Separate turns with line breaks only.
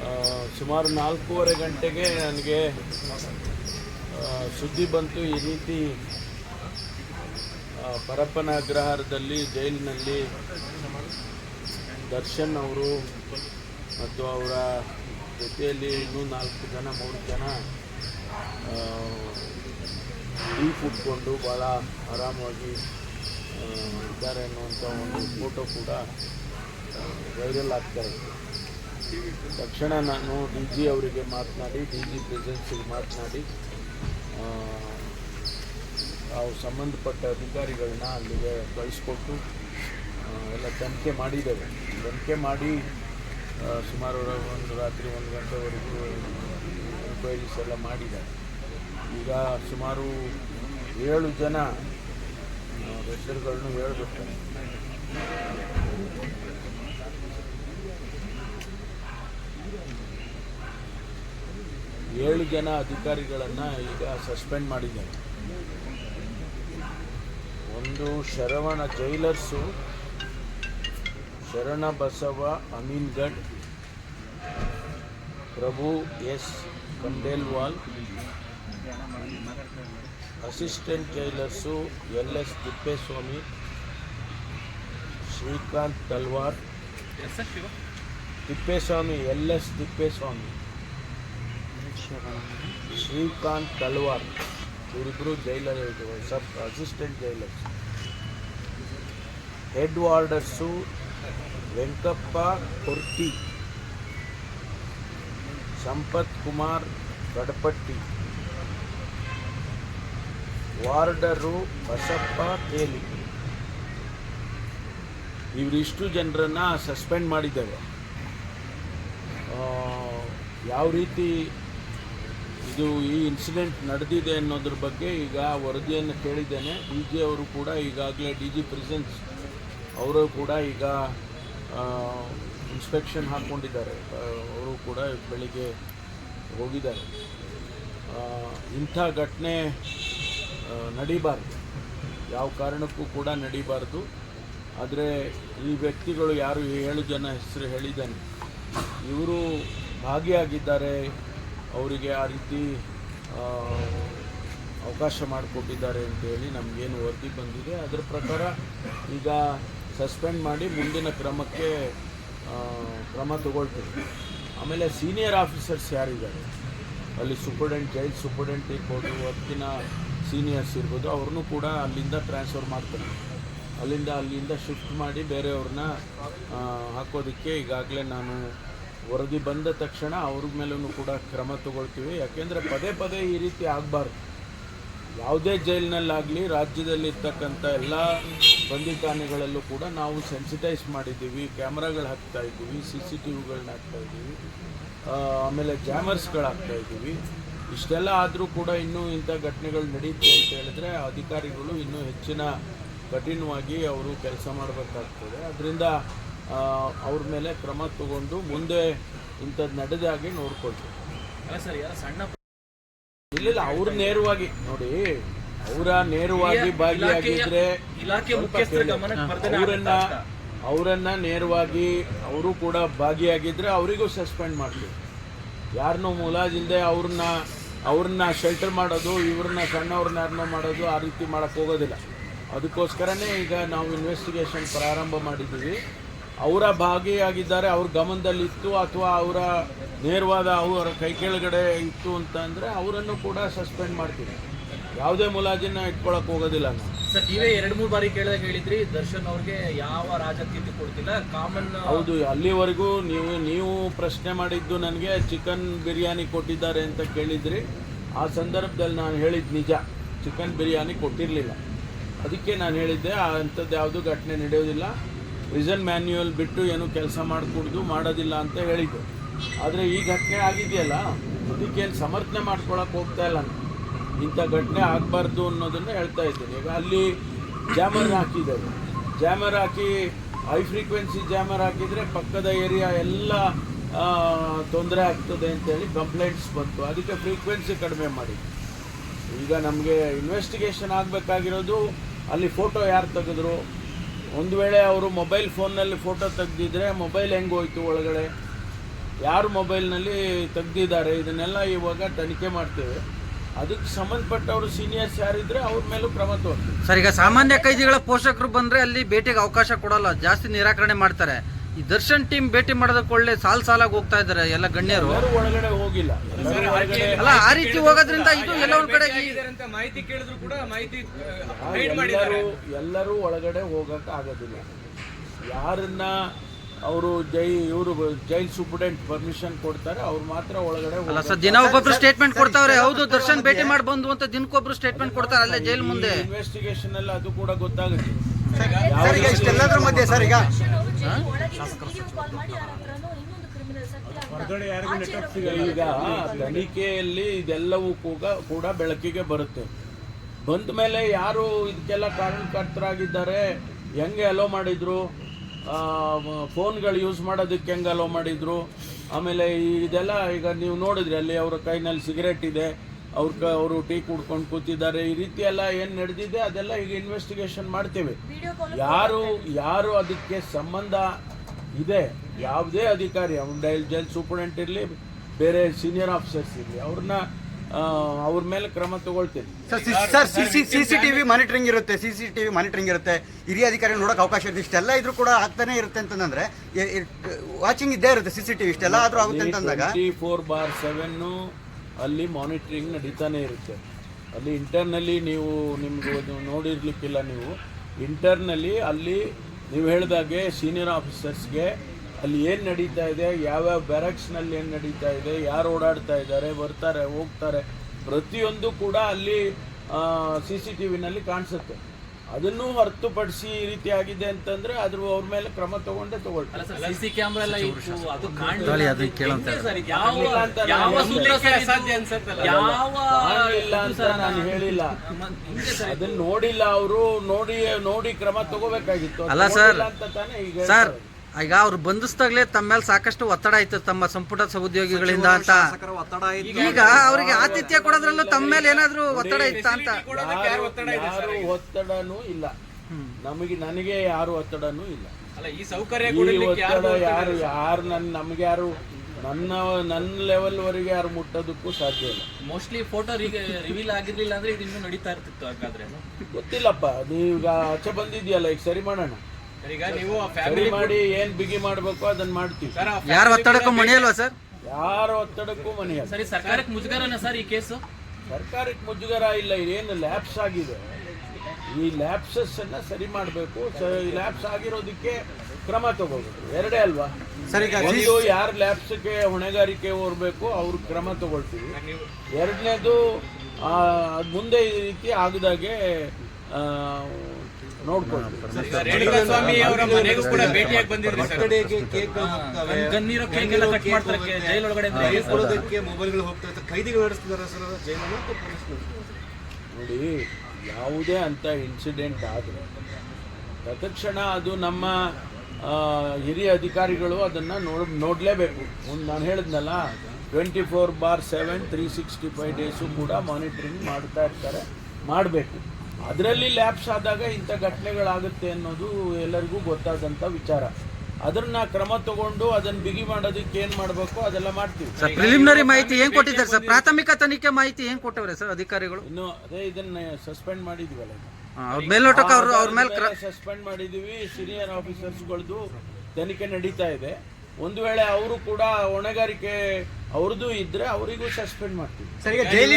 ಆ, ಸುಮಾರು ನಾಲ್ಕೂವರೆ ಗಂಟೆಗೆ ನನಗೆ ಸುದ್ದಿ ಬಂತು. ಈ ರೀತಿ ಪರಪ್ಪನ ಅಗ್ರಹಾರದಲ್ಲಿ ಜೈಲಿನಲ್ಲಿ ದರ್ಶನ್ ಅವರು ಮತ್ತು ಅವರ ಜೊತೆಯಲ್ಲಿ ಇನ್ನೂ ನಾಲ್ಕು ಜನ ಮೂರು ಜನ ಟೀ ಕುಟ್ಕೊಂಡು ಭಾಳ ಆರಾಮವಾಗಿ ಇದ್ದಾರೆ ಅನ್ನುವಂಥ ಒಂದು ಫೋಟೋ ಕೂಡ ವೈರಲ್ ಆಗ್ತಾ ಇತ್ತು ತಕ್ಷಣ ನಾನು ಡಿ ಜಿ ಅವರಿಗೆ ಮಾತನಾಡಿ, ಡಿ ಜಿ ಪ್ರೆಸೆನ್ಸಿಗೆ ಮಾತನಾಡಿ ತಾವು ಸಂಬಂಧಪಟ್ಟ ಅಧಿಕಾರಿಗಳನ್ನ ಅಲ್ಲಿಗೆ ಕಳಿಸ್ಕೊಟ್ಟು ಎಲ್ಲ ತನಿಖೆ ಮಾಡಿದ್ದೇವೆ. ತನಿಖೆ ಮಾಡಿ ಸುಮಾರು ಒಂದು ರಾತ್ರಿ ಒಂದು ಗಂಟೆವರೆಗೂ ಎನ್ಕ್ವೈರೀಸ್ ಎಲ್ಲ ಮಾಡಿದ್ದಾರೆ. ಈಗ ಸುಮಾರು ಏಳು ಜನ ಹೆಸರುಗಳನ್ನು ಹೇಳಬೇಕು. ಏಳು ಜನ ಅಧಿಕಾರಿಗಳನ್ನು ಈಗ ಸಸ್ಪೆಂಡ್ ಮಾಡಿದ್ದಾರೆ. ಒಂದು Sharavana jailers Sharana Basava Amingad Prabhu S Khandelwal assistant jailers L S Thippeswamy Srikanth Talwar Thippeswamy L S Thippeswamy. Srikanth Talwar ಇವರಿಬ್ಬರು jailer sub assistant jailers. Head warders Venkappa Kurthi, Sampath Kumar Gadapatti. ವಾರ್ಡರು Basappa Teli. ಇವರಿಷ್ಟು ಜನರನ್ನು suspend ಮಾಡಿದ್ದೇವೆ ಯಾವ ರೀತಿ ಇದು ಈ incident ನಡೆದಿದೆ ಅನ್ನೋದ್ರ ಬಗ್ಗೆ ಈಗ ವರದಿಯನ್ನು ಕೇಳಿದ್ದೇನೆ. ಡಿ ಜಿ ಅವರು ಕೂಡ ಈಗಾಗಲೇ ಡಿ ಜಿ ಪ್ರೆಸೆನ್ಸ್ ಅವರು ಕೂಡ ಈಗ ಇನ್ಸ್ಪೆಕ್ಷನ್ ಹಾಕ್ಕೊಂಡಿದ್ದಾರೆ ಅವರು ಕೂಡ ಬೆಳಿಗ್ಗೆ ಹೋಗಿದ್ದಾರೆ. ಇಂಥ ಘಟನೆ ನಡೀಬಾರ್ದು. ಯಾವ ಕಾರಣಕ್ಕೂ ಕೂಡ ನಡೀಬಾರ್ದು. ಆದರೆ ಈ ವ್ಯಕ್ತಿಗಳು ಯಾರು ಏಳು ಜನ ಹೆಸರು ಹೇಳಿದ್ದಾನೆ. ಇವರು ಭಾಗಿಯಾಗಿದ್ದಾರೆ. ಅವರಿಗೆ ಆ ರೀತಿ ಅವಕಾಶ ಮಾಡಿಕೊಟ್ಟಿದ್ದಾರೆ ಅಂತೇಳಿ ನಮಗೇನು ವರದಿ ಬಂದಿದೆ. ಅದರ ಪ್ರಕಾರ ಈಗ ಸಸ್ಪೆಂಡ್ ಮಾಡಿ ಮುಂದಿನ ಕ್ರಮಕ್ಕೆ ಕ್ರಮ ತಗೊಳ್ತೀವಿ. ಆಮೇಲೆ ಸೀನಿಯರ್ ಆಫೀಸರ್ಸ್ ಯಾರಿದ್ದಾರೆ? ಅಲ್ಲಿ ಸೂಪರ್ಡೆಂಟ್, ಜೈಲ್ ಸೂಪರ್ಡೆಂಟ್ ಇರ್ಬೋದು ವರ್ಕಿನ ಸೀನಿಯರ್ಸ್ ಇರ್ಬೋದು, ಅವ್ರನ್ನೂ ಕೂಡ ಅಲ್ಲಿಂದ ಟ್ರಾನ್ಸ್ಫರ್ ಮಾಡ್ತಾರೆ. ಅಲ್ಲಿಂದ ಅಲ್ಲಿಂದ ಶಿಫ್ಟ್ ಮಾಡಿ ಬೇರೆಯವ್ರನ್ನ ಹಾಕೋದಕ್ಕೆ ಈಗಾಗಲೇ ನಾನು ವರದಿ ಬಂದ ತಕ್ಷಣ ಅವ್ರ ಮೇಲೂ ಕೂಡ ಕ್ರಮ ತಗೊಳ್ತೀವಿ. ಯಾಕೆಂದರೆ ಪದೇ ಪದೇ ಈ ರೀತಿ ಆಗಬಾರ್ದು. ಯಾವುದೇ ಜೈಲಿನಲ್ಲಾಗಲಿ ರಾಜ್ಯದಲ್ಲಿ ಇರ್ತಕ್ಕಂಥ ಎಲ್ಲ ಬಂದಿತಾನೆಗಳಲ್ಲೂ ಕೂಡ ನಾವು ಸೆನ್ಸಿಟೈಸ್ ಮಾಡಿದ್ದೀವಿ. ಕ್ಯಾಮ್ರಾಗಳು ಹಾಕ್ತಾ ಇದ್ದೀವಿ, ಸಿ ಸಿ ಟಿ ವಿಗಳನ್ನ ಹಾಕ್ತಾ ಇದ್ದೀವಿ. ಆಮೇಲೆ ಜಾಮರ್ಸ್ಗಳು ಹಾಕ್ತಾ ಇದ್ದೀವಿ. ಇಷ್ಟೆಲ್ಲ ಆದರೂ ಕೂಡ ಇನ್ನೂ ಇಂಥ ಘಟನೆಗಳು ನಡೆಯುತ್ತೆ ಅಂತ ಹೇಳಿದ್ರೆ ಅಧಿಕಾರಿಗಳು ಇನ್ನೂ ಹೆಚ್ಚಿನ ಕಠಿಣವಾಗಿ ಅವರು ಕೆಲಸ ಮಾಡಬೇಕಾಗ್ತದೆ. ಅದರಿಂದ ಅವ್ರ ಮೇಲೆ ಕ್ರಮ ತಗೊಂಡು ಮುಂದೆ ಇಂಥದ್ದು ನಡೆದಾಗೆ ನೋಡ್ಕೊಳ್ತೀವಿ ಇಲ್ಲ ಇಲ್ಲ ಅವ್ರು ನೇರವಾಗಿ ನೋಡಿ ಅವರ ನೇರವಾಗಿ ಭಾಗಿಯಾಗಿದ್ರೆ ಅವರನ್ನ ಅವರನ್ನ ನೇರವಾಗಿ ಅವರು ಕೂಡ ಭಾಗಿಯಾಗಿದ್ರೆ ಅವರಿಗೂ ಸಸ್ಪೆಂಡ್ ಮಾಡ್ತೀವಿ ಯಾರನ್ನೂ ಮುಲಾಜಿಲ್ಲದೆ ಅವ್ರನ್ನ ಅವ್ರನ್ನ ಶೆಲ್ಟರ್ ಮಾಡೋದು ಇವ್ರನ್ನ ಸಣ್ಣವ್ರನ್ನ ಯಾರನ್ನೋ ಮಾಡೋದು ಆ ರೀತಿ ಮಾಡಕ್ಕೆ ಹೋಗೋದಿಲ್ಲ. ಅದಕ್ಕೋಸ್ಕರನೇ ಈಗ ನಾವು ಇನ್ವೆಸ್ಟಿಗೇಷನ್ ಪ್ರಾರಂಭ ಮಾಡಿದ್ದೀವಿ. ಅವರ ಭಾಗಿಯಾಗಿದ್ದಾರೆ ಅವ್ರ ಗಮನದಲ್ಲಿತ್ತು ಅಥವಾ ಅವರ ನೇರವಾದ ಅವರ ಕೈ ಕೆಳಗಡೆ ಇತ್ತು ಅಂತ ಅಂದರೆ ಅವರನ್ನು ಕೂಡ ಸಸ್ಪೆಂಡ್ ಮಾಡ್ತೀವಿ. ಯಾವುದೇ ಮುಲಾಜಿನ ಇಟ್ಕೊಳಕ್ಕೆ ಹೋಗೋದಿಲ್ಲ ನಾವು.
ಸರ್ ನೀವೇ ಎರಡು ಮೂರು ಬಾರಿ ಕೇಳಿದಾಗ ಹೇಳಿದ್ರಿ ದರ್ಶನ್ ಅವ್ರಿಗೆ ಯಾವ ರಾಜಕೀಯ ಕೊಡ್ತಿಲ್ಲ ಕಾಮನ್
ಹೌದು ಅಲ್ಲಿವರೆಗೂ ನೀವು ನೀವು ಪ್ರಶ್ನೆ ಮಾಡಿದ್ದು ನನಗೆ ಚಿಕನ್ ಬಿರಿಯಾನಿ ಕೊಟ್ಟಿದ್ದಾರೆ ಅಂತ ಕೇಳಿದ್ರಿ. ಆ ಸಂದರ್ಭದಲ್ಲಿ ನಾನು ಹೇಳಿದ್ದು ನಿಜ ಚಿಕನ್ ಬಿರಿಯಾನಿ ಕೊಟ್ಟಿರಲಿಲ್ಲ. ಅದಕ್ಕೆ ನಾನು ಹೇಳಿದ್ದೆ ಆ ಅಂಥದ್ದು ಯಾವುದೂ ಘಟನೆ ನಡೆಯೋದಿಲ್ಲ. ಪ್ರಿಸನ್ ಮ್ಯಾನ್ಯುಯಲ್ ಬಿಟ್ಟು ಏನು ಕೆಲಸ ಮಾಡಿಕೊಡ್ದು ಮಾಡೋದಿಲ್ಲ ಅಂತ ಹೇಳಿದ್ದು. ಆದರೆ ಈ ಘಟನೆ ಆಗಿದೆಯಲ್ಲ, ಅದಕ್ಕೇನು ಸಮರ್ಥನೆ ಮಾಡ್ಕೊಳಕ್ಕೆ ಹೋಗ್ತಾ ಇಲ್ಲ ಇಂಥ ಘಟನೆ ಆಗಬಾರ್ದು ಅನ್ನೋದನ್ನು ಹೇಳ್ತಾ ಇದ್ದೀನಿ. ಈಗ ಅಲ್ಲಿ ಜಾಮರ್ ಹಾಕಿದ್ದಾರೆ. ಜಾಮರ್ ಹಾಕಿ ಹೈ ಫ್ರೀಕ್ವೆನ್ಸಿ ಜಾಮರ್ ಹಾಕಿದರೆ ಪಕ್ಕದ ಏರಿಯಾ ಎಲ್ಲ ತೊಂದರೆ ಆಗ್ತದೆ ಅಂತೇಳಿ ಕಂಪ್ಲೇಂಟ್ಸ್ ಬಂತು. ಅದಕ್ಕೆ ಫ್ರೀಕ್ವೆನ್ಸಿ ಕಡಿಮೆ ಮಾಡಿ. ಈಗ ನಮಗೆ ಇನ್ವೆಸ್ಟಿಗೇಷನ್ ಆಗಬೇಕಾಗಿರೋದು, ಅಲ್ಲಿ ಫೋಟೋ ಯಾರು ತೆಗೆದ್ರು? ಒಂದು ವೇಳೆ ಅವರು ಮೊಬೈಲ್ ಫೋನ್ನಲ್ಲಿ ಫೋಟೋ ತೆಗೆದಿದ್ರೆ ಮೊಬೈಲ್ ಹೆಂಗೆ ಹೋಯ್ತು ಒಳಗಡೆ? ಯಾರು ಮೊಬೈಲ್ನಲ್ಲಿ ತೆಗೆದಿದ್ದಾರೆ? ಇದನ್ನೆಲ್ಲ ಇವಾಗ ತನಿಖೆ ಮಾಡ್ತೇವೆ. ಅದಕ್ಕೆ ಸಂಬಂಧಪಟ್ಟವರು ಸೀನಿಯರ್ಸ್ ಯಾರಿದ್ರೆ ಅವ್ರ ಮೇಲೂ ಕ್ರಮ ತಗೊಳ್ತೀವಿ
ಸರ್, ಈಗ ಸಾಮಾನ್ಯ ಕೈದಿಗಳ ಪೋಷಕರು ಬಂದ್ರೆ ಅಲ್ಲಿ ಭೇಟಿಗೆ ಅವಕಾಶ ಕೊಡಲ್ಲ, ಜಾಸ್ತಿ ನಿರಾಕರಣೆ ಮಾಡ್ತಾರೆ. ಈ ದರ್ಶನ್ ಟೀಮ್ ಭೇಟಿ ಮಾಡೋದಕ್ಕೆ ಒಳ್ಳೆ ಸಾಲ್ ಸಾಲಾಗಿ ಹೋಗ್ತಾ ಇದ್ದಾರೆ ಎಲ್ಲ ಗಣ್ಯರು.
ಒಳಗಡೆ ಹೋಗಿಲ್ಲ.
ಅಲ್ಲ ಆ ರೀತಿ ಹೋಗೋದ್ರಿಂದ ಇದು ಎಲ್ಲ ಒಂದ್ ಕಡೆ ಈ-
ಅಂತ ಮಾಹಿತಿ ಕೇಳಿದ್ರು ಕೂಡ ಮಾಹಿತಿ
ಎಲ್ಲರೂ ಒಳಗಡೆ ಹೋಗಕ್ಕೆ ಆಗೋದಿಲ್ಲ. ಯಾರನ್ನ ಅವರು ಜೈ ಇವರು ಜೈಲ್ ಸೂಪರ್ಡೆಂಟ್ ಪರ್ಮಿಷನ್ ಕೊಡ್ತಾರೆ ಅವ್ರು ಮಾತ್ರ ಒಳಗಡೆ
ಅಲ್ಲ ಸರ್ ದಿನ ಒಬ್ಬೊಬ್ರು ಸ್ಟೇಟ್ಮೆಂಟ್ ಕೊಡ್ತಾವ್ರೆ ಹೌದು ದರ್ಶನ್ ಭೇಟಿ ಮಾಡಿ ಬಂದು ಅಂತ ದಿನಕ್ಕೊಬ್ರು ಸ್ಟೇಟ್ಮೆಂಟ್ ಕೊಡ್ತಾರೆ ಅಲ್ಲೇ ಜೈಲ್ ಮುಂದೆ.
ಇನ್ವೆಸ್ಟಿಗೇಷನ್ ಅಲ್ಲಿ ಅದು ಕೂಡ ಗೊತ್ತಾಗುತ್ತೆ.
ಸರ್ ಈಗ ಇಷ್ಟೆಲ್ಲದ್ರ ಮಧ್ಯೆ ಸರ್ ಈಗ
ವಿಡಿಯೋ ಕಾಲ್ ಮಾಡಿ ಯಾರ ಇನ್ನೊಂದು ಕ್ರಿಮಿನಲ್ ಸತ್ಯ ಅಂತ
ಈಗ ತನಿಖೆಯಲ್ಲಿ ಇದೆಲ್ಲವೂ ಕೂಡ ಕೂಡ ಬೆಳಕಿಗೆ ಬರುತ್ತೆ. ಬಂದ ಮೇಲೆ ಯಾರು ಇದಕ್ಕೆಲ್ಲ ಕಾರಣಕರ್ತರಾಗಿದ್ದಾರೆ ಹೆಂಗೆ ಅಲೋ ಮಾಡಿದ್ರು? ಫೋನ್ಗಳು ಯೂಸ್ ಮಾಡೋದಕ್ಕೆ ಹೆಂಗೆ ಅಲೋ ಮಾಡಿದ್ರು? ಆಮೇಲೆ ಇದೆಲ್ಲ ಈಗ ನೀವು ನೋಡಿದ್ರಿ ಅಲ್ಲಿ ಅವರ ಕೈನಲ್ಲಿ ಸಿಗರೇಟ್ ಇದೆ ಅವ್ರ ಕ ಅವರು ಟೀ ಕುಡ್ಕೊಂಡು ಕೂತಿದ್ದಾರೆ ಈ ರೀತಿ ಎಲ್ಲ ಏನು ನಡೆದಿದೆ ಅದೆಲ್ಲ ಈಗ ಇನ್ವೆಸ್ಟಿಗೇಷನ್ ಮಾಡ್ತೇವೆ. ಯಾರು ಯಾರು ಅದಕ್ಕೆ ಸಂಬಂಧ ಇದೆ? ಯಾವುದೇ ಅಧಿಕಾರಿ ಅವ್ನ ಡೈಲ್ ಜೈಲ್ ಸೂಪರ್ಡೆಂಟ್ ಇರಲಿ ಬೇರೆ ಸೀನಿಯರ್ ಆಫೀಸರ್ಸ್ ಇರಲಿ ಅವ್ರನ್ನ ಅವ್ರ ಮೇಲೆ ಕ್ರಮ ತಗೊಳ್ತೀವಿ
sir C- C C TV monitoring ಇರುತ್ತೆ ಸಿ ಸಿ ಟಿವಿ ಮಾನಿಟರಿಂಗ್ ಇರುತ್ತೆ. ಹಿರಿಯ ಅಧಿಕಾರಿ ನೋಡೋಕೆ ಅವಕಾಶ ಇರುತ್ತೆ. ಇಷ್ಟೆಲ್ಲ ಇದ್ರೂ ಕೂಡ ಆಗ್ತಾನೆ ಇರುತ್ತೆ ಅಂತಂದ್ರೆ ವಾಚಿಂಗ್ ಇದ್ದೇ ಇರುತ್ತೆ ಸಿ ಸಿ ಟಿವಿ ಇಷ್ಟೆಲ್ಲ ಆದ್ರೂ ಆಗುತ್ತೆ ಅಂತಂದಾಗ.
ಫೋರ್ ಬಾರ್ ಸೆವೆನ್ನು ಅಲ್ಲಿ ಮಾನಿಟರಿಂಗ್ ನಡೀತಾನೆ ಇರುತ್ತೆ. ಅಲ್ಲಿ ಇಂಟರ್ನಲ್ಲಿ ನೀವು ನಿಮ್ಗೆ ನೋಡಿರ್ಲಿಕ್ಕಿಲ್ಲ ನೀವು. ಇಂಟರ್ನಲ್ಲಿ ಅಲ್ಲಿ ನೀವು ಹೇಳಿದಾಗೆ ಸೀನಿಯರ್ ಆಫೀಸರ್ಸ್ಗೆ ಅಲ್ಲಿ ಏನು ನಡೀತಾ ಇದೆ ಯಾವ್ಯಾವ ಬ್ಯಾರಕ್ಸ್ನಲ್ಲಿ ಏನು ನಡೀತಾ ಇದೆ ಯಾರು ಓಡಾಡ್ತಾ ಇದ್ದಾರೆ ಬರ್ತಾರೆ ಹೋಗ್ತಾರೆ ಪ್ರತಿಯೊಂದು ಕೂಡ ಅಲ್ಲಿ ಸಿ ಸಿ ಟಿ ವಿನಲ್ಲಿ ಕಾಣಿಸುತ್ತೆ. ಅದನ್ನು ಹೊರತುಪಡಿಸಿ ಈ ರೀತಿ ಆಗಿದೆ ಅಂತಂದ್ರೆ ಅದ್ರ ಅವ್ರ ಮೇಲೆ ಕ್ರಮ ತಗೊಂಡೆ ತಗೊಳ್ತಾರೆ.
ಸಿಸಿ ಕ್ಯಾಮ್ರಾ ಎಲ್ಲ ಇತ್ತು ಅದು ಕಾಣಲಿಲ್ಲ.
ತಾಳಿ
ಅಂದ್ರೆ
ಅದನ್ನ ಕೇಳಂತ
ಸರ್ ಯಾವ
ಕಾಣ್ಲಿಲ್ಲ ಅಂತ ನಾನು
ಯಾವ ಸೂತ್ರ ಸರ್ ಇದು? ಯಾವ
ಕಾಣಲಿಲ್ಲ ಅಂತ ನಾನು ಹೇಳಿಲ್ಲ. ಅದನ್ನ ನೋಡಿಲ್ಲ ಅವರು ನೋಡಿ ನೋಡಿ ಕ್ರಮ ತಗೋಬೇಕಾಗಿತ್ತು.
ಅಲ್ಲ ಸರ್.
ಅಂತ ತಾನೇ ಈಗ.
ಈಗ ಅವ್ರು ಬಂಧಿಸಿದಾಗಲೇ ತಮ್ಮ ಮೇಲೆ ಸಾಕಷ್ಟು ಒತ್ತಡ ಆಯ್ತು ತಮ್ಮ ಸಂಪುಟ ಸಹೋದ್ಯೋಗಿಗಳಿಂದ ಅಂತ. ಈಗ ಅವರಿಗೆ ಆತಿಥ್ಯ ಕೊಡೋದ್ರಲ್ಲೂ ತಮ್ಮ ಮೇಲೆ ಏನಾದ್ರು ಒತ್ತಡ ಇತ್ತ ಅಂತ.
ಯಾರು ಯಾರು ಒತ್ತಡನೂ ಇಲ್ಲ. ನಮಗೆ ನನಗೆ ಯಾರು ಒತ್ತಡನೂ ಇಲ್ಲ.
ಅಲ್ಲ ಈ ಸೌಕರ್ಯ
ಈ ಒತ್ತಡ ಯಾರು ಯಾರು ನನ್ನ ನಮ್ಗೆ ಯಾರು ನನ್ನ ನನ್ನ ಲೆವೆಲ್ ವರೆಗೆ ಯಾರು ಮುಟ್ಟೋದಕ್ಕೂ ಸಾಧ್ಯ ಇಲ್ಲ.
ಮೋಸ್ಟ್ಲಿ ಫೋಟೋ ರಿವೀಲ್ ಆಗಿರ್ಲಿಲ್ಲ ಅಂದ್ರೆ ಇದು ಇನ್ನೂ ನಡೀತಾ ಇರ್ತಿತ್ತು ಹಾಗಾದ್ರೆ.
ಗೊತ್ತಿಲ್ಲಪ್ಪ ನೀವೀಗ ಆಚೆ ಬಂದಿದ್ಯಲ್ಲ ಈಗ ಸರಿ ಮಾಡೋಣ.
ಈಗ ನೀವು ಆ ಫ್ಯಾಮಿಲಿ
ಮಾಡಿ ಏನ್ ಬಿಗಿ ಮಾಡಬೇಕು ಅದನ್ನ ಮಾಡ್ತೀವಿ.
ಸರ್
ಯಾರ ಒತ್ತಡಕ್ಕೂ ಮಣಿಯಲ್ವಾ ಸರ್?
ಯಾರ ಒತ್ತಡಕ್ಕೂ ಮನೆಯಲ್ಲ.
ಸರಿ ಸರ್ಕಾರಕ್ಕೆ ಮುಜುಗರನ ಸರ್ ಈ ಕೇಸು
ಸರ್ಕಾರಕ್ಕೆ ಮುಜುಗರ ಇಲ್ಲ ಏನು ಲ್ಯಾಪ್ಸ್ ಆಗಿದೆ. ಈ ಲ್ಯಾಪ್ಸಸ್ ಅನ್ನ ಸರಿ ಮಾಡಬೇಕು. ಲ್ಯಾಪ್ಸ್ ಲ್ಯಾಬ್ಸ್ ಆಗಿರೋದಕ್ಕೆ ಕ್ರಮ ತಗೋಬೇಕು. ಎರಡೇ ಅಲ್ವಾ? ಒಂದು ಯಾರು ಲ್ಯಾಪ್ಸ್ಗೆ ಹೊಣೆಗಾರಿಕೆ ಹೊರಬೇಕು ಅವ್ರ ಕ್ರಮ ತಗೊಳ್ತೀವಿ. ಎರಡನೇದು ಅದ್ ಮುಂದೆ ಈ ರೀತಿ ಆಗದಾಗೆ
ಮೊಬೈಲ್ಗಳು ಹೋಗ್ತಾ ನಡೆಸ್ತಿದ್ದಾರೆ ಸರ್ ಜೈಲನ್ನು
ನೋಡಿ ಯಾವುದೇ ಅಂತ ಇನ್ಸಿಡೆಂಟ್ ಆದರೆ ತತ್ಕ್ಷಣ ಅದು ನಮ್ಮ ಹಿರಿಯ ಅಧಿಕಾರಿಗಳು ಅದನ್ನು ನೋಡ್ ನೋಡಲೇಬೇಕು. ಒಂದು ನಾನು ಹೇಳಿದ್ನಲ್ಲ twenty four bar seven three sixty five days ಕೂಡ ಮಾನಿಟ್ರಿಂಗ್ ಮಾಡ್ತಾ ಇರ್ತಾರೆ ಮಾಡಬೇಕು. ಅದರಲ್ಲಿ ಲ್ಯಾಬ್ಸ್ ಆದಾಗ ಇಂಥ ಘಟನೆಗಳಾಗುತ್ತೆ ಅನ್ನೋದು ಎಲ್ಲರಿಗೂ ಗೊತ್ತಾದಂಥ ವಿಚಾರ. ಅದನ್ನ ಕ್ರಮ ತಗೊಂಡು ಅದನ್ನ ಬಿಗಿ ಮಾಡೋದಕ್ಕೆ ಏನ್ ಮಾಡಬೇಕು? ಅದೆಲ್ಲ ಮಾಡ್ತೀವಿ.
ಸರ್ ಪ್ರಿಲಿಮಿನರಿ ಮಾಹಿತಿ ಏನ್ ಕೊಟ್ಟಿದ್ದಾರೆ? ಸರ್ ಪ್ರಾಥಮಿಕ ತನಿಖೆ ಮಾಹಿತಿ ಏನ್ ಕೊಟ್ಟವ್ರೆ ಸರ್ ಅಧಿಕಾರಿಗಳು?
ಇನ್ನು ಅದೇ ಇದನ್ನ ಸಸ್ಪೆಂಡ್ ಮಾಡಿದೀವಲ್ಲ
ಮೇಲ್ನೋಟಕ್ಕೆ ಅವ್ರ ಅವ್ರ ಮೇಲೆ
ಸಸ್ಪೆಂಡ್ ಮಾಡಿದೀವಿ ಸೀನಿಯರ್ ಆಫೀಸರ್ಸ್ಗಳದ್ದು ತನಿಖೆ ನಡೀತಾ ಇದೆ. ಒಂದು ವೇಳೆ ಅವರು ಕೂಡ ಹೊಣೆಗಾರಿಕೆ ಅವ್ರದ್ದು ಇದ್ರೆ ಅವರಿಗೂ ಸಸ್ಪೆಂಡ್ ಮಾಡ್ತೀವಿ.
ಸರ್ ಈಗ ಜೈಲಿ